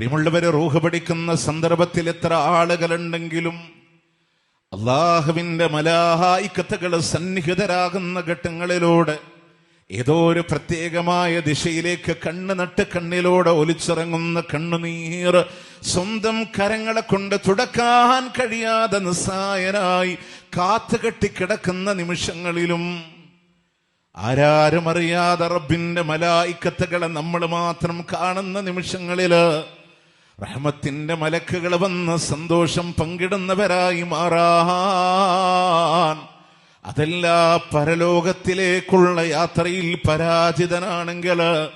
പ്രിയമുള്ളവരെ റൂഹ് പഠിക്കുന്ന സന്ദർഭത്തിൽ എത്ര ആളുകളുണ്ടെങ്കിലും അള്ളാഹുവിന്റെ മലാഹായിക്കത്തുകൾ സന്നിഹിതരാകുന്ന ഘട്ടങ്ങളിലൂടെ ഏതോ ഒരു പ്രത്യേകമായ ദിശയിലേക്ക് കണ്ണ് നട്ട് കണ്ണിലൂടെ ഒലിച്ചിറങ്ങുന്ന കണ്ണുനീർ സ്വന്തം കരങ്ങളെ കൊണ്ട് തുടക്കാൻ കഴിയാതെ നിസ്സായനായി കാത്തുകെട്ടിക്കിടക്കുന്ന നിമിഷങ്ങളിലും ആരാരും അറിയാതെ റബ്ബിന്റെ മലായിക്കത്തുകളെ നമ്മൾ മാത്രം കാണുന്ന നിമിഷങ്ങളിൽ റഹ്മത്തിന്റെ മലക്കുകൾ വന്ന് സന്തോഷം പങ്കിടുന്നവരായി മാറാൻ അതല്ല പരലോകത്തിലേക്കുള്ള യാത്രയിൽ പരാജിതനാണെങ്കിൽ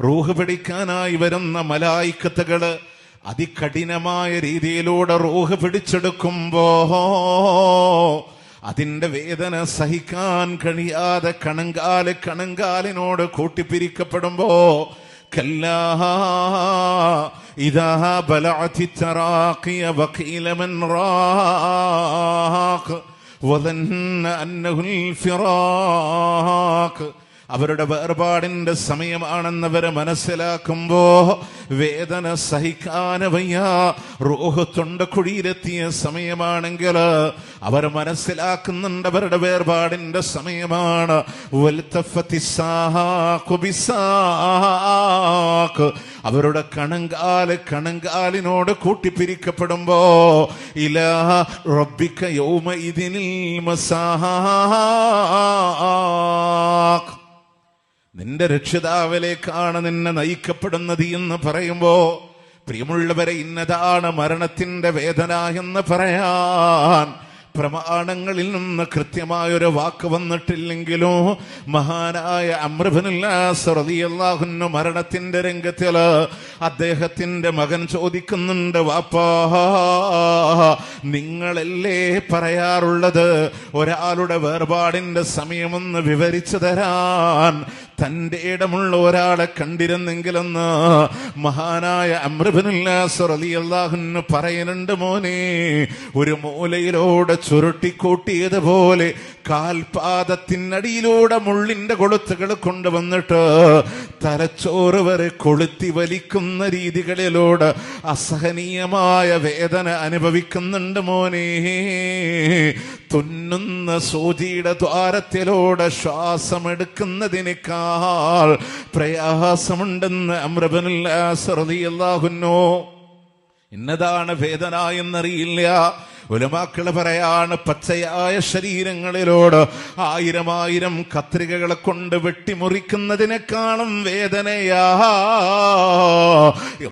റൂഹ് പിടിക്കാനായി വരുന്ന മലായിക്കത്തുകൾ അതികഠിനമായ രീതിയിലൂടെ റൂഹ് പിടിച്ചെടുക്കുമ്പോ അതിന്റെ വേദന സഹിക്കാൻ കഴിയാതെ കണങ്കാൽ കണങ്കാലിനോട് കൂട്ടിപ്പിരിക്കപ്പെടുമ്പോ كلا. إذا بلعت التراقي وقيل من راق وظن أنه الفراق. അവരുടെ വേർപാടിന്റെ സമയമാണെന്നവരെ മനസ്സിലാക്കുമ്പോ വേദന സഹിക്കാനവയ്യ. വയ്യ റൂഹ് തൊണ്ടക്കുഴിയിലെത്തിയ സമയമാണെങ്കിൽ അവർ മനസ്സിലാക്കുന്നുണ്ട് അവരുടെ വേർപാടിന്റെ സമയമാണ്. അവരുടെ കണങ്കാൽ കണങ്കാലിനോട് കൂട്ടിപ്പിരിക്കപ്പെടുമ്പോ ഇലാ റബ്ബിക്ക യൗമ നിന്റെ രക്ഷിതാവിലേക്കാണ് നിന്നെ നയിക്കപ്പെടുന്നത് എന്ന് പറയുമ്പോ പ്രിയമുള്ളവരെ ഇന്നതാണ് മരണത്തിന്റെ വേദന എന്ന് പറയാൻ പ്രമാണങ്ങളിൽ നിന്ന് കൃത്യമായൊരു വാക്ക് വന്നിട്ടില്ലെങ്കിലും മഹാനായ അമൃഭനുല്ലാഹുന്നു മരണത്തിന്റെ രംഗത്തിൽ അദ്ദേഹത്തിന്റെ മകൻ ചോദിക്കുന്നുണ്ട് വാപ്പാ നിങ്ങളല്ലേ പറയാറുള്ളത്? ഒരാളുടെ വേർപാടിന്റെ സമയമൊന്ന് വിവരിച്ചു തരാൻ തന്റെ ഇടമുള്ള ഒരാളെ കണ്ടിരുന്നെങ്കിലെന്ന് മഹാനായ അമൃബിനുല്ലാഹുന്ന് പറയുന്നുണ്ട് മോനെ ഒരു മൂലയിലൂടെ ചുരുട്ടിക്കൂട്ടിയതുപോലെ കാൽപാദത്തിനടിയിലൂടെ മുള്ളിന്റെ കൊളുത്തുകൾ കൊണ്ടുവന്നിട്ട് തലച്ചോറ് വരെ കൊളുത്തി വലിക്കുന്ന രീതികളിലൂടെ അസഹനീയമായ വേദന അനുഭവിക്കുന്നുണ്ട് മോനെ. തുന്നുന്ന സൂചിയുടെ ദ്വാരത്തിലൂടെ ശ്വാസമെടുക്കുന്നതിനേക്കാൾ പ്രയാസമുണ്ടെന്ന് അമ്രബനുല്ലാഹുന്നോ ഇന്നതാണ് വേദന എന്നറിയില്ല. ഉലമാക്കൾ പറയാണ് പച്ചയായ ശരീരങ്ങളിലോട് ആയിരം ആയിരം കത്രികകളെ കൊണ്ട് വെട്ടിമുറിക്കുന്നതിനെക്കാളും വേദനയാ.